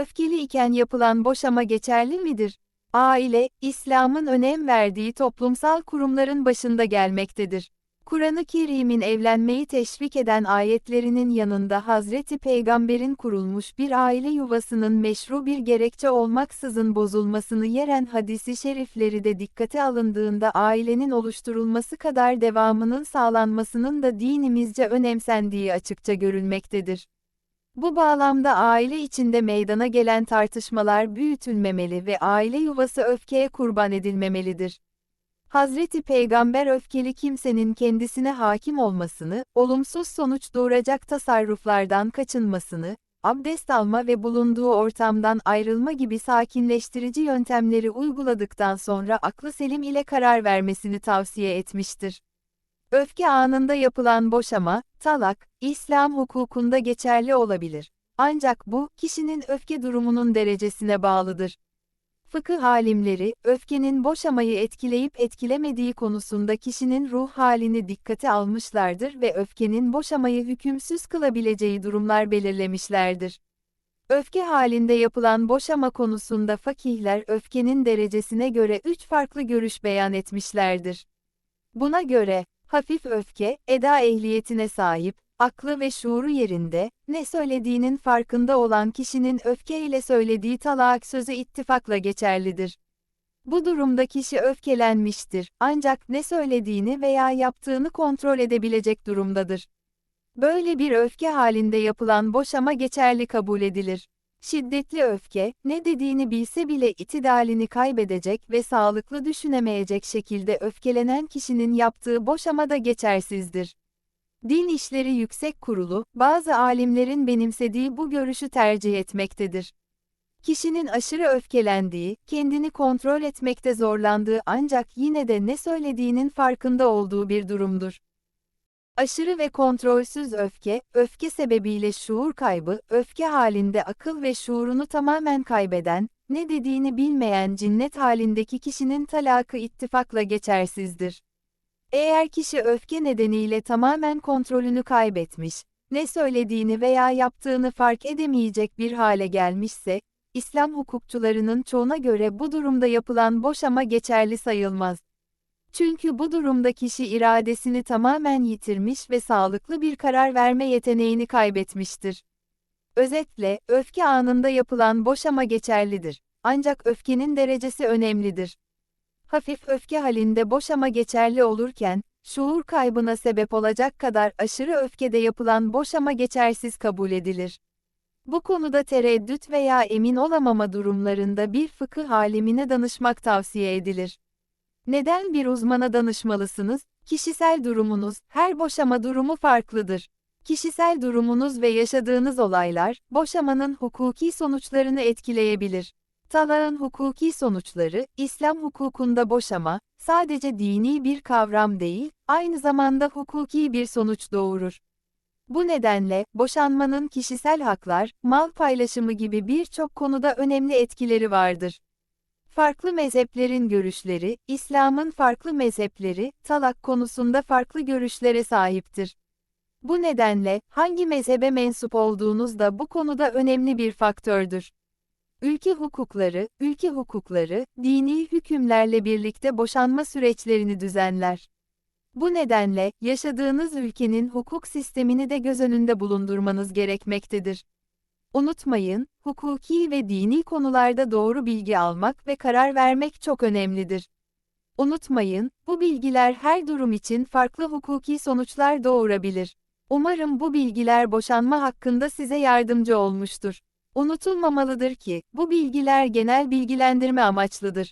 öfkeli iken yapılan boşama geçerli midir? Aile, İslam'ın önem verdiği toplumsal kurumların başında gelmektedir. Kur'an-ı Kerim'in evlenmeyi teşvik eden ayetlerinin yanında Hazreti Peygamber'in kurulmuş bir aile yuvasının meşru bir gerekçe olmaksızın bozulmasını yeren hadisi şerifleri de dikkate alındığında ailenin oluşturulması kadar devamının sağlanmasının da dinimizce önemsendiği açıkça görülmektedir. Bu bağlamda aile içinde meydana gelen tartışmalar büyütülmemeli ve aile yuvası öfkeye kurban edilmemelidir. Hazreti Peygamber öfkeli kimsenin kendisine hakim olmasını, olumsuz sonuç doğuracak tasarruflardan kaçınmasını, abdest alma ve bulunduğu ortamdan ayrılma gibi sakinleştirici yöntemleri uyguladıktan sonra aklı selim ile karar vermesini tavsiye etmiştir. Öfke anında yapılan boşama, talak, İslam hukukunda geçerli olabilir. Ancak bu, kişinin öfke durumunun derecesine bağlıdır. Fıkıh alimleri, öfkenin boşamayı etkileyip etkilemediği konusunda kişinin ruh halini dikkate almışlardır ve öfkenin boşamayı hükümsüz kılabileceği durumlar belirlemişlerdir. Öfke halinde yapılan boşama konusunda fakihler öfkenin derecesine göre üç farklı görüş beyan etmişlerdir. Buna göre, hafif öfke, eda ehliyetine sahip, aklı ve şuuru yerinde, ne söylediğinin farkında olan kişinin öfke ile söylediği talak sözü ittifakla geçerlidir. Bu durumda kişi öfkelenmiştir, ancak ne söylediğini veya yaptığını kontrol edebilecek durumdadır. Böyle bir öfke halinde yapılan boşama geçerli kabul edilir. Şiddetli öfke, ne dediğini bilse bile itidalini kaybedecek ve sağlıklı düşünemeyecek şekilde öfkelenen kişinin yaptığı boşama da geçersizdir. Din İşleri Yüksek Kurulu, bazı alimlerin benimsediği bu görüşü tercih etmektedir. Kişinin aşırı öfkelendiği, kendini kontrol etmekte zorlandığı ancak yine de ne söylediğinin farkında olduğu bir durumdur. Aşırı ve kontrolsüz öfke, öfke sebebiyle şuur kaybı, öfke halinde akıl ve şuurunu tamamen kaybeden, ne dediğini bilmeyen cinnet halindeki kişinin talakı ittifakla geçersizdir. Eğer kişi öfke nedeniyle tamamen kontrolünü kaybetmiş, ne söylediğini veya yaptığını fark edemeyecek bir hale gelmişse, İslam hukukçularının çoğuna göre bu durumda yapılan boşama geçerli sayılmaz. Çünkü bu durumda kişi iradesini tamamen yitirmiş ve sağlıklı bir karar verme yeteneğini kaybetmiştir. Özetle, öfke anında yapılan boşama geçerlidir. Ancak öfkenin derecesi önemlidir. Hafif öfke halinde boşama geçerli olurken, şuur kaybına sebep olacak kadar aşırı öfkede yapılan boşama geçersiz kabul edilir. Bu konuda tereddüt veya emin olamama durumlarında bir fıkıh alimine danışmak tavsiye edilir. Neden bir uzmana danışmalısınız? Kişisel durumunuz, her boşama durumu farklıdır. Kişisel durumunuz ve yaşadığınız olaylar, boşamanın hukuki sonuçlarını etkileyebilir. Talağın hukuki sonuçları, İslam hukukunda boşama, sadece dini bir kavram değil, aynı zamanda hukuki bir sonuç doğurur. Bu nedenle, boşanmanın kişisel haklar, mal paylaşımı gibi birçok konuda önemli etkileri vardır. Farklı mezheplerin görüşleri, İslam'ın farklı mezhepleri, talak konusunda farklı görüşlere sahiptir. Bu nedenle, hangi mezhebe mensup olduğunuz da bu konuda önemli bir faktördür. Ülke hukukları, ülke hukukları, dini hükümlerle birlikte boşanma süreçlerini düzenler. Bu nedenle, yaşadığınız ülkenin hukuk sistemini de göz önünde bulundurmanız gerekmektedir. Unutmayın, hukuki ve dini konularda doğru bilgi almak ve karar vermek çok önemlidir. Unutmayın, bu bilgiler her durum için farklı hukuki sonuçlar doğurabilir. Umarım bu bilgiler boşanma hakkında size yardımcı olmuştur. Unutulmamalıdır ki, bu bilgiler genel bilgilendirme amaçlıdır.